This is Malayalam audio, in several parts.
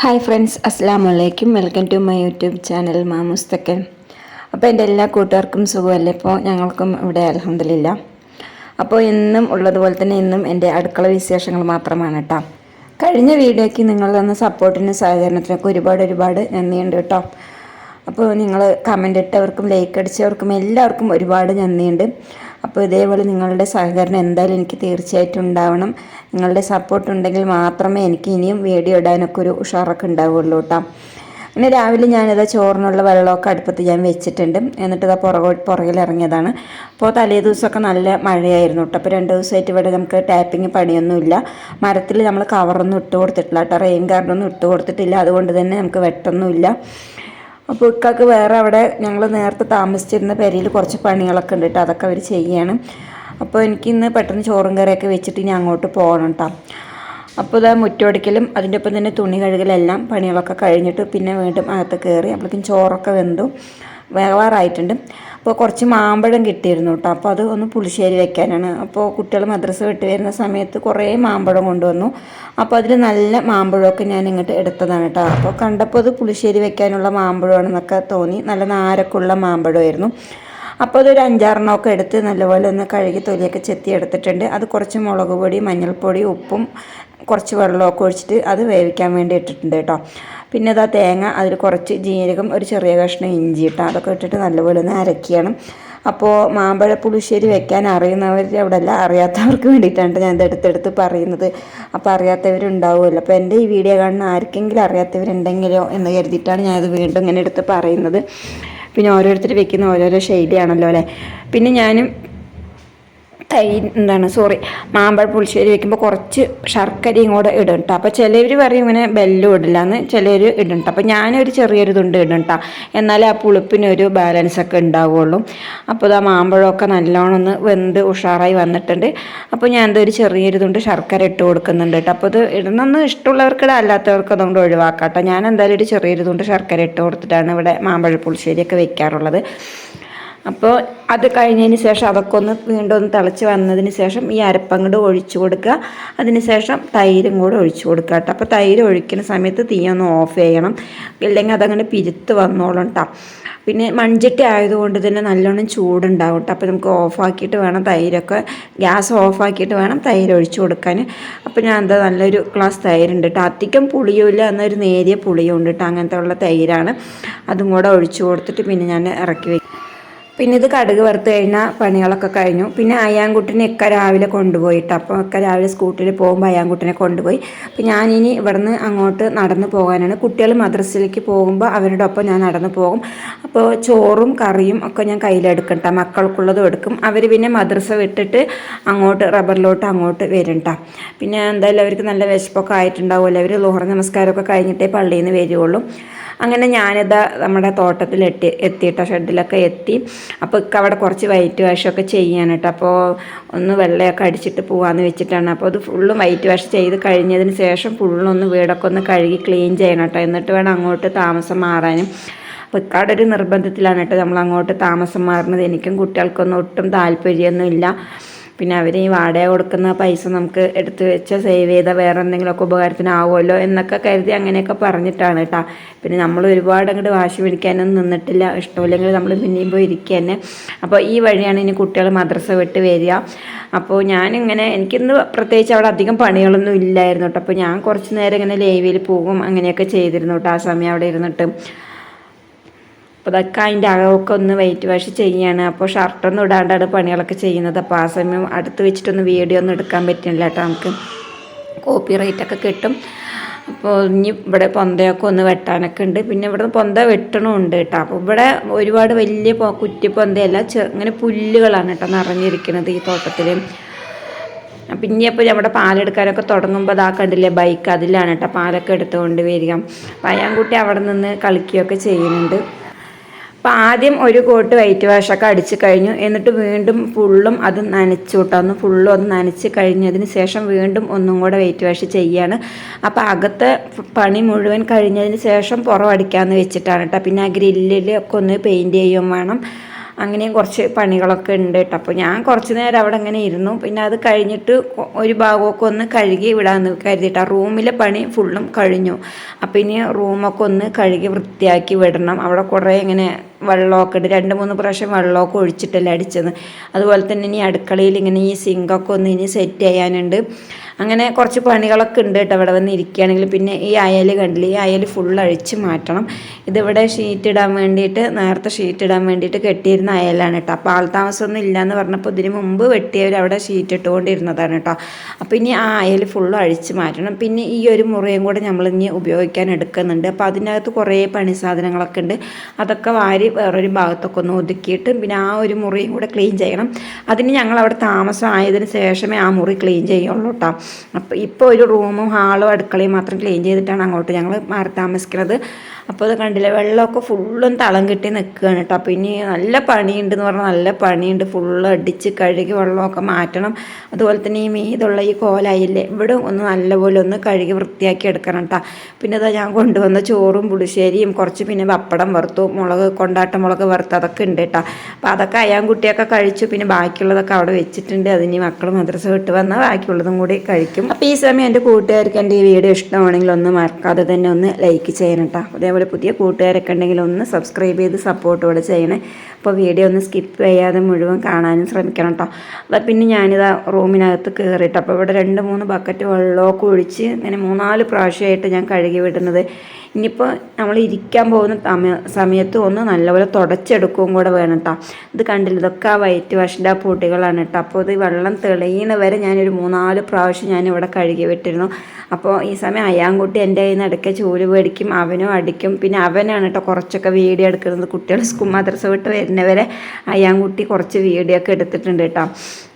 ഹായ് ഫ്രണ്ട്സ് അസ്സാം welcome to my YouTube channel മാമുസ്തക്കൻ അപ്പോൾ എന്റെ എല്ലാ കൂട്ടുകാർക്കും സുഖമല്ലേ? ഇപ്പോൾ ഞങ്ങൾക്കും ഇവിടെ അലഹമില്ല അപ്പോൾ ഇന്നും ഉള്ളതുപോലെ തന്നെ ഇന്നും എന്റെ അടുക്കള വിശേഷങ്ങൾ മാത്രമാണ് കേട്ടോ കഴിഞ്ഞ വീഡിയോയ്ക്ക് നിങ്ങൾ തന്ന സപ്പോർട്ടിനും സഹകരണത്തിനൊക്കെ ഒരുപാട് ഒരുപാട് നന്ദിയുണ്ട് കേട്ടോ അപ്പോൾ നിങ്ങൾ കമന്റ് ഇട്ടവർക്കും ലൈക്ക് അടിച്ചവർക്കും എല്ലാവർക്കും ഒരുപാട് നന്ദിയുണ്ട്. അപ്പോൾ ഇതേപോലെ നിങ്ങളുടെ സഹകരണം എന്തായാലും എനിക്ക് തീർച്ചയായിട്ടും ഉണ്ടാവണം. നിങ്ങളുടെ സപ്പോർട്ട് ഉണ്ടെങ്കിൽ മാത്രമേ എനിക്ക് ഇനിയും വീഡിയോ ഇടാനൊക്കെ ഒരു ഉഷാറൊക്കെ ഉണ്ടാവുള്ളൂ കേട്ടോ. പിന്നെ രാവിലെ ഞാനിത് ചോറിനുള്ള വെള്ളമൊക്കെ അടുപ്പത്ത് ഞാൻ വെച്ചിട്ടുണ്ട്. എന്നിട്ട് ഇതാ പുറകെ പുറകിലിറങ്ങിയതാണ്. അപ്പോൾ തലേ ദിവസമൊക്കെ നല്ല മഴയായിരുന്നു കേട്ടോ. അപ്പോൾ രണ്ട് ദിവസമായിട്ട് ഇവിടെ നമുക്ക് ടാപ്പിങ് പണിയൊന്നുമില്ല. മരത്തിൽ നമ്മൾ കവറൊന്നും ഇട്ട് കൊടുത്തിട്ടില്ല കേട്ടോ. റെയിൻ ഗാർഡൊന്നും ഇട്ട് കൊടുത്തിട്ടില്ല. അതുകൊണ്ട് തന്നെ നമുക്ക് വെട്ടൊന്നുമില്ല. അപ്പോൾ ഇക്കാക്ക് വേറെ അവിടെ ഞങ്ങൾ നേരത്തെ താമസിച്ചിരുന്ന പെരയിൽ കുറച്ച് പണികളൊക്കെ ഉണ്ട് കേട്ടോ. അതൊക്കെ അവർ ചെയ്യാണ്. അപ്പോൾ എനിക്ക് ഇന്ന് പെട്ടെന്ന് ചോറും കറിയൊക്കെ വെച്ചിട്ട് ഇനി അങ്ങോട്ട് പോകണം കേട്ടോ അപ്പോൾ ഇതാ മുറ്റോടിക്കലും അതിന്റെ ഒപ്പം തന്നെ തുണി കഴുകലെല്ലാം പണികളൊക്കെ കഴിഞ്ഞിട്ട് പിന്നെ വീണ്ടും അകത്ത് കയറി അപ്പോഴേക്കും ചോറൊക്കെ വെന്തു. വേവാറായിട്ടുണ്ട്. അപ്പോൾ കുറച്ച് മാമ്പഴം കിട്ടിയിരുന്നു കേട്ടോ അപ്പോൾ അത് ഒന്ന് പുളിശ്ശേരി വെക്കാനാണ്. അപ്പോൾ കുട്ടികൾ മദ്രസ വിട്ട് വരുന്ന സമയത്ത് കുറേ മാമ്പഴം കൊണ്ടുവന്നു. അപ്പോൾ അതിൽ നല്ല മാമ്പഴമൊക്കെ ഞാൻ ഇങ്ങോട്ട് എടുത്തതാണ് കേട്ടോ അപ്പോൾ കണ്ടപ്പോൾ അത് പുളിശ്ശേരി വെക്കാനുള്ള മാമ്പഴമാണെന്നൊക്കെ തോന്നി. നല്ല നാരക്കുള്ള മാമ്പഴമായിരുന്നു. അപ്പോൾ അതൊരു അഞ്ചാറെണ്ണമൊക്കെ എടുത്ത് നല്ലപോലെ ഒന്ന് കഴുകി തൊലിയൊക്കെ ചെത്തി എടുത്തിട്ടുണ്ട്. അത് കുറച്ച് മുളക് പൊടി മഞ്ഞൾപ്പൊടി ഉപ്പും കുറച്ച് വെള്ളമൊക്കെ ഒഴിച്ചിട്ട് അത് വേവിക്കാൻ വേണ്ടി ഇട്ടിട്ടുണ്ട് കേട്ടോ പിന്നെ ഇതാ തേങ്ങ അതിൽ കുറച്ച് ജീരകം ഒരു ചെറിയ കഷ്ണം ഇഞ്ചി ഇട്ടാൽ അതൊക്കെ ഇട്ടിട്ട് നല്ലപോലെ ഒന്ന് അരക്കുകയാണ് അപ്പോൾ മാമ്പഴ പുളിശ്ശേരി വെക്കാൻ അറിയുന്നവർ അവിടെ അല്ല അറിയാത്തവർക്ക് വേണ്ടിയിട്ടാണ് ഞാൻ ഇത് എടുത്തെടുത്ത് പറയുന്നത്. അപ്പോൾ അറിയാത്തവരുണ്ടാവുമല്ലോ. അപ്പോൾ എന്റെ ഈ വീഡിയോ കാണുന്ന ആർക്കെങ്കിലും അറിയാത്തവരുണ്ടെങ്കിലോ എന്ന് കരുതിയിട്ടാണ് ഞാനത് വീണ്ടും ഇങ്ങനെ എടുത്ത് പറയുന്നത്. പിന്നെ ഓരോരുത്തർ വെക്കുന്ന ഓരോരോ ശൈലിയാണല്ലോ അല്ലേ? പിന്നെ ഞാനും തൈ എന്താണ് സോറി മാമ്പഴ പുളിശ്ശേരി വെക്കുമ്പോൾ കുറച്ച് ശർക്കരയും കൂടെ ഇടും കേട്ടോ അപ്പോൾ ചിലവർ പറയും ഇങ്ങനെ ബെല്ലും ഇടില്ല എന്ന് ചിലർ ഇടും കേട്ടോ അപ്പോൾ ഞാനൊരു ചെറിയൊരു തുണ്ട് ഇടും കേട്ടോ എന്നാലേ ആ പുളിപ്പിനൊരു ബാലൻസ് ഒക്കെ ഉണ്ടാവുള്ളൂ. അപ്പോൾ ആ മാമ്പഴമൊക്കെ നല്ലോണം ഒന്ന് വെന്ത് ഉഷാറായി വന്നിട്ടുണ്ട്. അപ്പോൾ ഞാൻ എന്തൊരു ചെറിയൊരു തുണ്ട് ശർക്കര ഇട്ട് കൊടുക്കുന്നുണ്ട് കേട്ടോ അപ്പോൾ ഇത് ഇടുന്നൊന്നും ഇഷ്ടമുള്ളവർക്ക് ഇടാം അല്ലാത്തവർക്ക് അതുകൊണ്ട് ഒഴിവാക്കാം കേട്ടോ ഞാൻ എന്തായാലും ഒരു ചെറിയൊരു തുണ്ട് ശർക്കര ഇട്ട് കൊടുത്തിട്ടാണ് ഇവിടെ മാമ്പഴ പുളിശ്ശേരിയൊക്കെ വെക്കാറുള്ളത്. അപ്പോൾ അത് കഴിഞ്ഞതിന് ശേഷം അതൊക്കെ ഒന്ന് വീണ്ടും ഒന്ന് തിളച്ച് വന്നതിന് ശേഷം ഈ അരപ്പങ്ങട് ഒഴിച്ചു കൊടുക്കുക. അതിന് ശേഷം തൈരും കൂടെ ഒഴിച്ചു കൊടുക്കുക കേട്ടോ. അപ്പോൾ തൈര് ഒഴിക്കുന്ന സമയത്ത് തീ ഒന്ന് ഓഫ് ചെയ്യണം. ഇല്ലെങ്കിൽ അതങ്ങനെ പിരുത്ത് വന്നോളും കേട്ടോ. പിന്നെ മൺചട്ടി ആയതുകൊണ്ട് തന്നെ നല്ലോണം ചൂടുണ്ടാവും കേട്ടോ. അപ്പോൾ നമുക്ക് ഓഫാക്കിയിട്ട് വേണം തൈരൊക്കെ. ഗ്യാസ് ഓഫാക്കിയിട്ട് വേണം തൈര് ഒഴിച്ചു കൊടുക്കാൻ. അപ്പോൾ ഞാൻ എന്താ നല്ലൊരു ഗ്ലാസ് തൈരുണ്ട് കേട്ടോ. അധികം പുളിയുമില്ല എന്നൊരു നേരിയ പുളിയുണ്ട് കേട്ടോ. അങ്ങനത്തെ ഉള്ള തൈരാണ്. അതും കൂടെ ഒഴിച്ചു കൊടുത്തിട്ട് പിന്നെ ഞാൻ ഇറക്കി വയ്ക്കും പിന്നെ ഇത് കടുക് വറുത്ത് കഴിഞ്ഞാൽ പണികളൊക്കെ കഴിഞ്ഞു. പിന്നെ അയാൻകുട്ടിനെ ഒക്കെ രാവിലെ കൊണ്ടുപോയിട്ട് അപ്പോൾ ഒക്കെ രാവിലെ സ്കൂട്ടിൽ പോകുമ്പോൾ അയാൻകുട്ടിനെ കൊണ്ടുപോയി. അപ്പോൾ ഞാനിനി ഇവിടുന്ന് അങ്ങോട്ട് നടന്നു പോകാനാണ്. കുട്ടികൾ മദ്രസയിലേക്ക് പോകുമ്പോൾ അവരുടെ ഒപ്പം ഞാൻ നടന്നു പോകും. അപ്പോൾ ചോറും കറിയും ഒക്കെ ഞാൻ കയ്യിലെടുക്കണ്ട മക്കൾക്കുള്ളതും എടുക്കും. അവർ പിന്നെ മദ്രസ വിട്ടിട്ട് അങ്ങോട്ട് റബ്ബറിലോട്ട് അങ്ങോട്ട് വരും പിന്നെ എന്തായാലും അവർക്ക് നല്ല വിശപ്പൊക്കെ ആയിട്ടുണ്ടാവുമല്ലോ. അവർ ലോഹർ നമസ്കാരമൊക്കെ കഴിഞ്ഞിട്ടേ പള്ളിയിൽ നിന്ന് വരുള്ളൂ അങ്ങനെ ഞാനിത് നമ്മുടെ തോട്ടത്തിൽ എത്തി എത്തിയിട്ട ഷെഡിലൊക്കെ എത്തി. അപ്പോൾ ഇക്ക അവിടെ കുറച്ച് വൈറ്റ് വാഷൊക്കെ ചെയ്യാൻ കേട്ടോ. അപ്പോൾ ഒന്ന് വെള്ളയൊക്കെ അടിച്ചിട്ട് പോകാമെന്ന് വെച്ചിട്ടാണ്. അപ്പോൾ അത് ഫുള്ളും വൈറ്റ് വാഷ് ചെയ്ത് കഴിഞ്ഞതിന് ശേഷം ഫുള്ളൊന്ന് വീടൊക്കെ ഒന്ന് കഴുകി ക്ലീൻ ചെയ്യണം കേട്ടോ. എന്നിട്ട് വേണം അങ്ങോട്ട് താമസം മാറാനും. അപ്പോൾ ഇക്കാടെ ഒരു നിർബന്ധത്തിലാണ് കേട്ടോ. നമ്മൾ അങ്ങോട്ട് താമസം മാറുന്നത്. എനിക്കും കുട്ടികൾക്കൊന്നും ഒട്ടും താല്പര്യമൊന്നുമില്ല. പിന്നെ അവർ ഈ വാടക കൊടുക്കുന്ന പൈസ നമുക്ക് എടുത്തു വെച്ച് സേവ് ചെയ്താൽ വേറെ എന്തെങ്കിലുമൊക്കെ ഉപകാരത്തിനാവുമല്ലോ എന്നൊക്കെ കരുതി അങ്ങനെയൊക്കെ പറഞ്ഞിട്ടാണ് കേട്ടോ പിന്നെ നമ്മൾ ഒരുപാട് അങ്ങോട്ട് വാശി പിടിക്കാനൊന്നും നിന്നിട്ടില്ല. ഇഷ്ടമില്ലെങ്കിൽ നമ്മൾ പിന്നെയും പോയി ഇരിക്കുക തന്നെ അപ്പോൾ ഈ വഴിയാണ് ഇനി കുട്ടികൾ മദ്രസ വിട്ട് വരിക. അപ്പോൾ ഞാനിങ്ങനെ എനിക്കിന്ന് പ്രത്യേകിച്ച് അവിടെ അധികം പണികളൊന്നും ഇല്ലായിരുന്നു കേട്ടോ അപ്പോൾ ഞാൻ കുറച്ച് നേരം ഇങ്ങനെ ലൈവിൽ പോകും അങ്ങനെയൊക്കെ ചെയ്തിരുന്നു കേട്ടോ ആ സമയം അവിടെ ഇരുന്നിട്ട്. അപ്പോൾ അതൊക്കെ അതിന്റെ അകമൊക്കെ ഒന്ന് വെയിറ്റ് വാഷ് ചെയ്യുകയാണ്. അപ്പോൾ ഷർട്ടൊന്നും ഇടാണ്ടാണ് പണികളൊക്കെ ചെയ്യുന്നത്. അപ്പോൾ ആ സമയം അടുത്ത് വെച്ചിട്ടൊന്നും വീഡിയോ ഒന്നും എടുക്കാൻ പറ്റുന്നില്ല കേട്ടോ നമുക്ക്. കോപ്പി റേറ്റൊക്കെ കിട്ടും. അപ്പോൾ ഇനി ഇവിടെ പൊന്തയൊക്കെ ഒന്ന് വെട്ടാനൊക്കെ ഉണ്ട്. പിന്നെ ഇവിടെ പൊന്ത വെട്ടണമുണ്ട് കേട്ടോ. അപ്പോൾ ഇവിടെ ഒരുപാട് വലിയ കുറ്റി പൊന്തയല്ല ചെ ഇങ്ങനെ പുല്ലുകളാണ് കേട്ടോ നിറഞ്ഞിരിക്കുന്നത് ഈ തോട്ടത്തിൽ പിന്നെ ഇപ്പോൾ നമ്മുടെ പാലെടുക്കാനൊക്കെ തുടങ്ങുമ്പോൾ അതാ കണ്ടില്ലേ ബൈക്ക് അതിലാണ് കേട്ടോ. പാലൊക്കെ എടുത്തുകൊണ്ട് വരിക. പയ്യാൻകുട്ടി അവിടെ നിന്ന് കളിക്കുകയൊക്കെ ചെയ്യുന്നുണ്ട്. അപ്പോൾ ആദ്യം ഒരു കോട്ട് വൈറ്റ് വാഷൊക്കെ അടിച്ച് കഴിഞ്ഞു. എന്നിട്ട് വീണ്ടും ഫുള്ളും അത് നനച്ചു കൂട്ടാന്ന് ഫുള്ളും അത് നനച്ച് കഴിഞ്ഞതിന് ശേഷം വീണ്ടും ഒന്നും കൂടെ വെയിറ്റ് വാഷ് ചെയ്യാണ്. അപ്പോൾ അകത്തെ പണി മുഴുവൻ കഴിഞ്ഞതിന് ശേഷം പുറം അടിക്കാമെന്ന് വെച്ചിട്ടാണ് കേട്ടോ പിന്നെ ആ ഗ്രില്ലിൽ ഒക്കെ ഒന്ന് പെയിന്റ് ചെയ്യുകയും വേണം. അങ്ങനെയും കുറച്ച് പണികളൊക്കെ ഉണ്ട് കേട്ടോ അപ്പോൾ ഞാൻ കുറച്ച് നേരം അവിടെ അങ്ങനെ ഇരുന്നു. പിന്നെ അത് കഴിഞ്ഞിട്ട് ഒരു ഭാഗമൊക്കെ ഒന്ന് കഴുകി വിടാമെന്ന് കരുതിയിട്ട് ആ റൂമിലെ പണി ഫുള്ളും കഴിഞ്ഞു. അപ്പം ഇനി റൂമൊക്കെ ഒന്ന് കഴുകി വൃത്തിയാക്കി വിടണം. അവിടെ കുറേ ഇങ്ങനെ വെള്ളമൊക്കെ ഇട്ട് രണ്ട് മൂന്ന് പ്രാവശ്യം വെള്ളമൊക്കെ ഒഴിച്ചിട്ടല്ലേ അടിച്ചത്. അതുപോലെ തന്നെ ഇനി അടുക്കളയിൽ ഇങ്ങനെ ഈ സിങ്കൊക്കെ ഒന്ന് ഇനി സെറ്റ് ചെയ്യാനുണ്ട്. അങ്ങനെ കുറച്ച് പണികളൊക്കെ ഉണ്ട് കേട്ടോ ഇവിടെ വന്ന് ഇരിക്കുകയാണെങ്കിൽ. പിന്നെ ഈ അയൽ കണ്ടില്ല ഈ അയൽ ഫുൾ അഴിച്ച് മാറ്റണം. ഇതിവിടെ ഷീറ്റ് ഇടാൻ വേണ്ടിയിട്ട് നേരത്തെ ഷീറ്റ് ഇടാൻ വേണ്ടിയിട്ട് കെട്ടിയിരുന്ന അയലാണ് കേട്ടോ. അപ്പോൾ ആൾ താമസമൊന്നും ഇല്ലയെന്ന് പറഞ്ഞപ്പോൾ ഇതിന് മുമ്പ് വെട്ടിയവർ അവിടെ ഷീറ്റ് ഇട്ടുകൊണ്ടിരുന്നതാണ് കേട്ടോ. അപ്പോൾ ഇനി ആ അയൽ ഫുള്ള് അഴിച്ച് മാറ്റണം. പിന്നെ ഈ ഒരു മുറിയും കൂടെ നമ്മൾ ഇനി ഉപയോഗിക്കാൻ എടുക്കുന്നുണ്ട്. അപ്പോൾ അതിനകത്ത് കുറേ പണി സാധനങ്ങളൊക്കെ ഉണ്ട്. അതൊക്കെ വാരി വേറൊരു ഭാഗത്തൊക്കെ ഒന്ന് ഒതുക്കിയിട്ട് പിന്നെ ആ ഒരു മുറിയും കൂടെ ക്ലീൻ ചെയ്യണം. അതിന് ഞങ്ങൾ അവിടെ താമസമായതിന് ശേഷമേ ആ മുറി ക്ലീൻ ചെയ്യുള്ളൂ കേട്ടോ അപ്പോൾ ഇപ്പോൾ ഒരു റൂമും ഹാളും അടുക്കളയും മാത്രം ക്ലീൻ ചെയ്തിട്ടാണ് അങ്ങോട്ട് ഞങ്ങൾ മാറി താമസിക്കുന്നത് അപ്പോൾ അത് കണ്ടില്ല വെള്ളമൊക്കെ ഫുള്ളും തളം കിട്ടി നിൽക്കുകയാണ് കേട്ടോ അപ്പോൾ ഇനി നല്ല പണിയുണ്ടെന്ന് പറഞ്ഞാൽ നല്ല പണിയുണ്ട്. ഫുള്ള് അടിച്ച് കഴുകി വെള്ളമൊക്കെ മാറ്റണം. അതുപോലെ തന്നെ ഈ മീതുള്ള ഈ കോലായില്ലേ ഇവിടെ ഒന്ന് നല്ലപോലെ ഒന്ന് കഴുകി വൃത്തിയാക്കി എടുക്കണം കേട്ടോ പിന്നെ അതാ ഞാൻ കൊണ്ടുവന്ന ചോറും പുളിശ്ശേരിയും കുറച്ച് പിന്നെ പപ്പടം വറുത്തു മുളക് കൊണ്ടാട്ട മുളക് വറുത്ത് അതൊക്കെ ഉണ്ട് കേട്ടോ അപ്പോൾ അതൊക്കെ അയാൻ കുട്ടിയൊക്കെ കഴിച്ചു പിന്നെ ബാക്കിയുള്ളതൊക്കെ അവിടെ വെച്ചിട്ടുണ്ട്. അതിന് മക്കൾ മദ്രസ വിട്ട് വന്നാൽ ബാക്കിയുള്ളതും കൂടി കഴിക്കും. അപ്പോൾ ഈ സമയം എന്റെ കൂട്ടുകാർക്ക് എന്റെ ഈ വീഡിയോ ഇഷ്ടമാണെങ്കിൽ ഒന്ന് മറക്കാതെ തന്നെ ഒന്ന് ലൈക്ക് ചെയ്യണം കേട്ടോ അതേപോലെ പുതിയ കൂട്ടുകാരൊക്കെ ഉണ്ടെങ്കിൽ ഒന്ന് സബ്സ്ക്രൈബ് ചെയ്ത് സപ്പോർട്ടോടെ ചെയ്യണേ. അപ്പോൾ വീഡിയോ ഒന്ന് സ്കിപ്പ് ചെയ്യാതെ മുഴുവൻ കാണാനും ശ്രമിക്കണം കേട്ടോ അപ്പോൾ പിന്നെ ഞാനിതാ റൂമിനകത്ത് കയറിയിട്ട് അപ്പോൾ ഇവിടെ രണ്ട് മൂന്ന് ബക്കറ്റ് വെള്ളമൊക്കെ ഒഴിച്ച് ഇങ്ങനെ മൂന്നാൽ പ്രാവശ്യമായിട്ട് ഞാൻ കഴുകി വിടുന്നത്. ഇനിയിപ്പോൾ നമ്മൾ ഇരിക്കാൻ പോകുന്ന സമയ- സമയത്ത് ഒന്ന് നല്ലപോലെ തുടച്ചെടുക്കുകയും കൂടെ വേണം കേട്ടോ ഇത് കണ്ടില്ല? ഇതൊക്കെ ആ വൈറ്റ് വാഷിന്റെ ആ പൊടികളാണ് കേട്ടോ അപ്പോൾ ഇത് വെള്ളം തെളിയുന്ന വരെ ഞാനൊരു മൂന്നാൽ പ്രാവശ്യം ഞാൻ ഇവിടെ കഴുകി വിട്ടിരുന്നു. അപ്പോൾ ഈ സമയം അയാൻകുട്ടി എന്റെ കയ്യിൽ നിന്ന് ഇടയ്ക്ക് ചൂൽ മേടിക്കും അവനും അടിക്കും. പിന്നെ അവനാണ് കേട്ടോ കുറച്ചൊക്കെ വീഡിയോ എടുക്കുന്നത്. കുട്ടികൾ സ്കൂൾ മദ്രസ വിട്ട് വരുന്നവരെ അയാൻകുട്ടി കുറച്ച് വീഡിയോ ഒക്കെ എടുത്തിട്ടുണ്ട് കേട്ടോ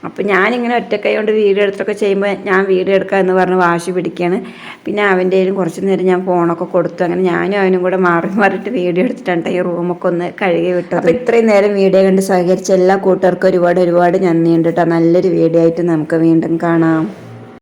അപ്പോൾ ഞാനിങ്ങനെ ഒറ്റക്കൈ കൊണ്ട് വീഡിയോ എടുത്തൊക്കെ ചെയ്യുമ്പോൾ ഞാൻ വീഡിയോ എടുക്കുക എന്ന് പറഞ്ഞ് വാശി പിടിക്കുകയാണ് പിന്നെ അവന്റെ കയ്യിലും കുറച്ച് നേരം ഞാൻ ഫോണൊക്കെ കൊടുത്തു. അങ്ങനെ ഞാനും അവനും കൂടെ മാറി മാറിയിട്ട് വീഡിയോ എടുത്തിട്ടുണ്ട് ട്ടോ ഈ റൂമൊക്കെ ഒന്ന് കഴുകി വിട്ടു അപ്പോൾ ഇത്രയും നേരം വീഡിയോ കണ്ട് സഹകരിച്ച എല്ലാ കൂട്ടുകാർക്കും ഒരുപാട് ഒരുപാട് നന്ദിയുണ്ട് കേട്ടോ. നല്ലൊരു വീഡിയോ ആയിട്ട് നമുക്ക് വീണ്ടും കാണാം.